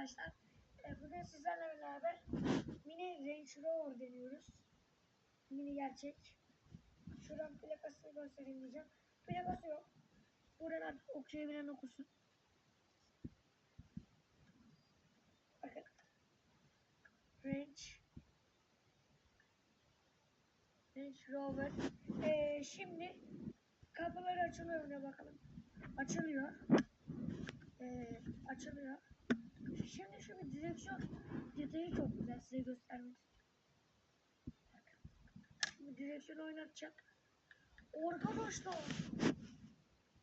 arkadaşlar. E, bugün sizlerle beraber mini Range Rover deniyoruz. Mini gerçek. Şuradan plakasını göstereyim diyeceğim. Plakası yok. Buradan okuyabilen okusun. Bakın. Range Range Rover. E, şimdi kapıları açılıyor mu bakalım. Açılıyor. Ee, açılıyor. Şimdi bir direksiyon detayı çok güzel size göstermek. Şimdi direksiyonu oynatacak. Arkadaşlar.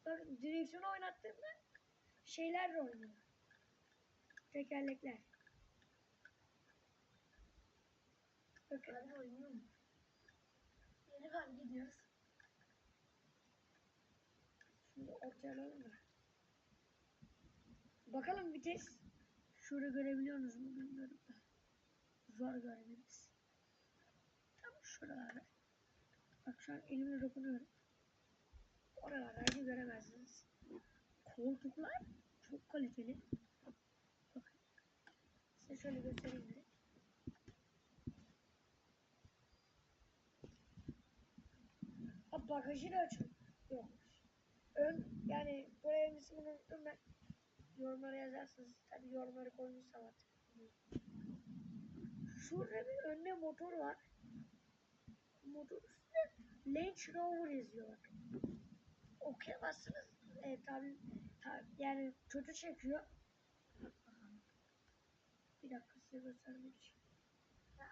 Bakın direksiyonu oynattığımda şeyler de oynuyor. Tekerlekler. Bakın. Hadi oynuyor mu? Yeni var gidiyoruz. Şimdi ortaya alalım da. Bakalım vites. Şurada görebiliyorsunuz mu bilmiyorum. Zor görmeniz. Tam şuralarda. Bak şu an elimle dokunuyorum. Oralarda hiç göremezsiniz. Koltuklar çok kaliteli. Bakın. Size şöyle göstereyim direkt. Ha bagajı da açın. Yok. Ön yani buraya ismini unuttum ben. Yorumlara yazarsınız. Tabii yorumları koymuşsam artık. Şurada bir önde motor var. Motor üstünde Range Rover yazıyor. Okuyamazsınız. Evet tabii. tabii yani kötü çekiyor. Bir dakika size göstermek için.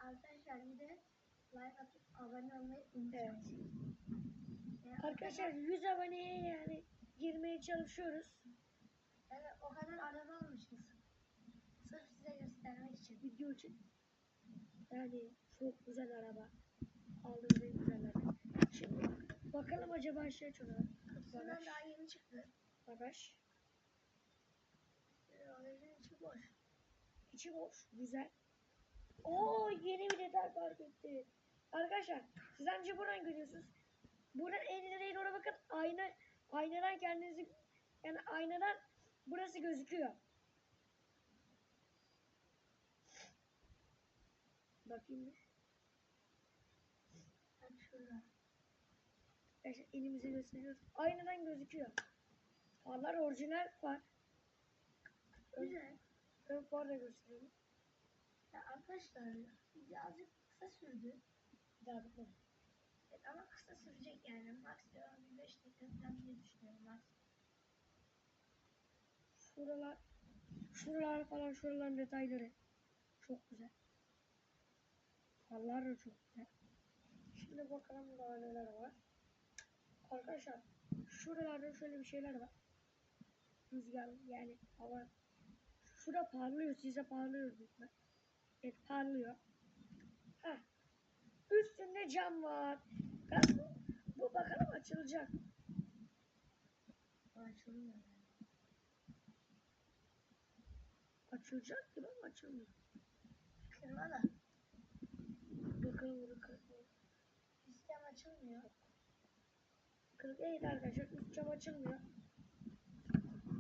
Arkadaşlar bir de like atıp abone olmayı unutmayın. Evet. Arkadaşlar 100 aboneye yani girmeye çalışıyoruz. Evet o kadar araba almışız. Sırf size göstermek için. video için. Yani çok güzel araba. Aldığımız en güzel araba. Şimdi bakalım acaba şey açıyorlar. Kutusundan daha yeni çıktı. Bagaj. Ee, Bagajın içi boş. İçi boş. Güzel. Oo yeni bir detay fark etti. Arkadaşlar siz önce buradan görüyorsunuz. Buradan en ileriye doğru bakın. Ayna, aynadan kendinizi yani aynadan burası gözüküyor. Bakayım şurada. Arkadaşlar elimize gösteriyoruz. Aynadan gözüküyor. Farlar orijinal far. Güzel. ön far da gösteriyorum. Ya arkadaşlar birazcık kısa sürdü. Bir daha bakalım. Evet, ama kısa sürecek yani. Maksimum bir 5 dakika falan diye düşünüyorum. Max. Şuralar, şuralar falan şuraların detayları çok güzel. Farlar da çok güzel. Şimdi bakalım daha neler var. Arkadaşlar şuralarda şöyle bir şeyler var. Rüzgar yani hava. Şurada parlıyor size parlıyor ihtimal. Evet parlıyor. Heh. Üstünde cam var. Bu, bu bakalım açılacak. Açılmıyor yani. Açılacak gibi ama açılmıyor. Kırma da. Bunu kırık Sistem açılmıyor. Kırık evet arkadaşlar üst cam açılmıyor.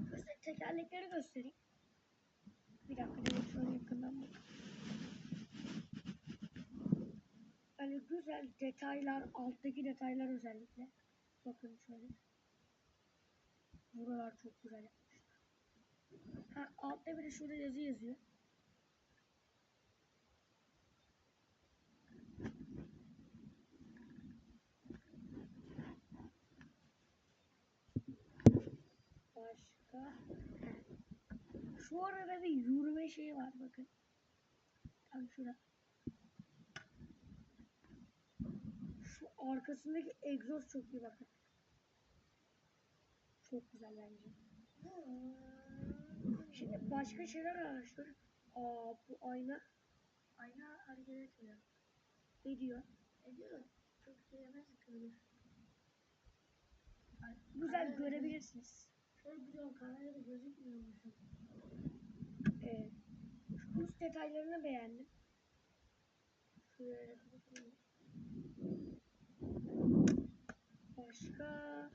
Size tekerlekleri göstereyim. Bir dakika direkt şöyle yakından bak. Yani güzel detaylar, alttaki detaylar özellikle. Bakın şöyle. Buralar çok güzel. Ha, altta bir de şurada yazı yazıyor. Başka. Şu arada bir yürüme şeyi var bakın. Tam şurada. Şu arkasındaki egzoz çok iyi bakın. Çok güzel bence. Şimdi başka şeyler araştır. Aa bu ayna Ayna hareket etmiyor. ediyor. Ediyor. Çok sevmez kırılır. Güzel görebilirsiniz. Şöyle biliyorum kamerada gözükmüyormuşum. Evet. Şu üst detaylarını beğendim. Şöyle. Başka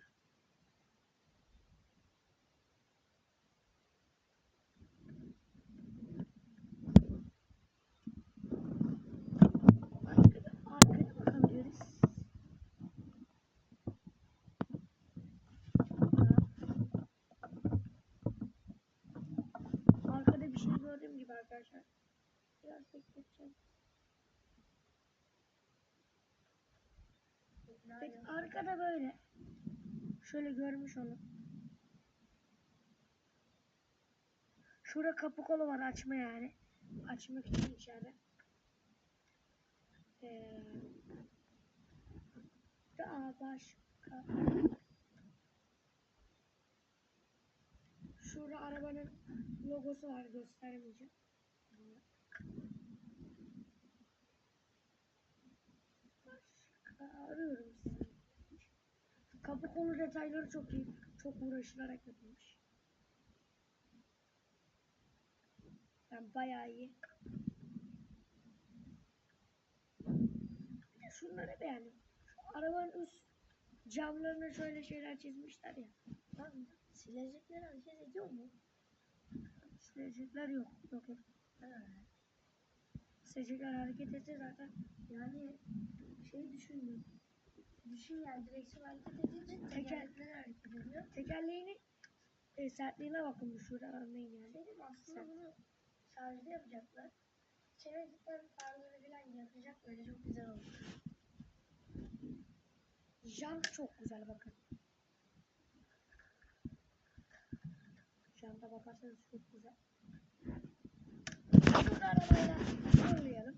arkadaşlar. Biraz bekleteceğim. Peki arkada böyle. Şöyle görmüş olun. Şurada kapı kolu var açma yani. Açmak için içeride. Ee, daha başka. Şurada arabanın logosu var göstermeyeceğim. Arıyorum sizi. Kapı kolu detayları çok iyi. Çok uğraşılarak yapılmış. Yani bayağı iyi. Bir de şunları beğendim. Şu arabanın üst camlarına şöyle şeyler çizmişler ya. Lan silecekleri hareket ediyor mu? Silecekler yok. Yok yok. Silecekler hareket etse zaten. Yani şey düşündüm. Düşün yani direksiyon hareket edince tekerlekleri hareket ediyor. Tekerleğini e, sertliğine bakın bu şurada anlayın yani. Dedim aslında Sen- bunu şarjda yapacaklar. Çevirdikten farları falan yakacak böyle çok güzel olur. Jant çok güzel bakın. Janta bakarsanız çok güzel. Şurada arabayla zorlayalım.